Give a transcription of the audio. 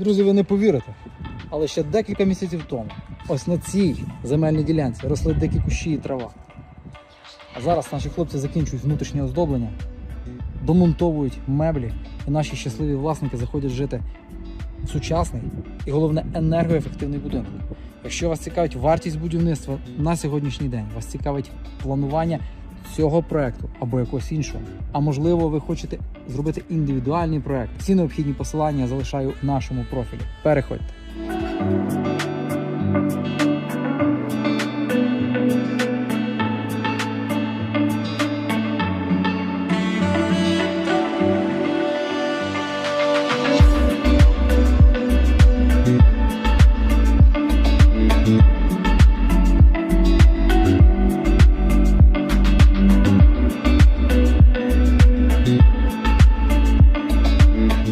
Друзі, ви не повірите. Але ще декілька місяців тому ось на цій земельній ділянці росли дикі кущі і трава. А зараз наші хлопці закінчують внутрішнє оздоблення, домонтовують меблі, і наші щасливі власники заходять жити в сучасний і головне енергоефективний будинок. Якщо вас цікавить вартість будівництва на сьогоднішній день, вас цікавить планування цього проекту або якогось іншого, а можливо, ви хочете зробити індивідуальний проект. Всі необхідні посилання залишаю в нашому профілі. Переходьте.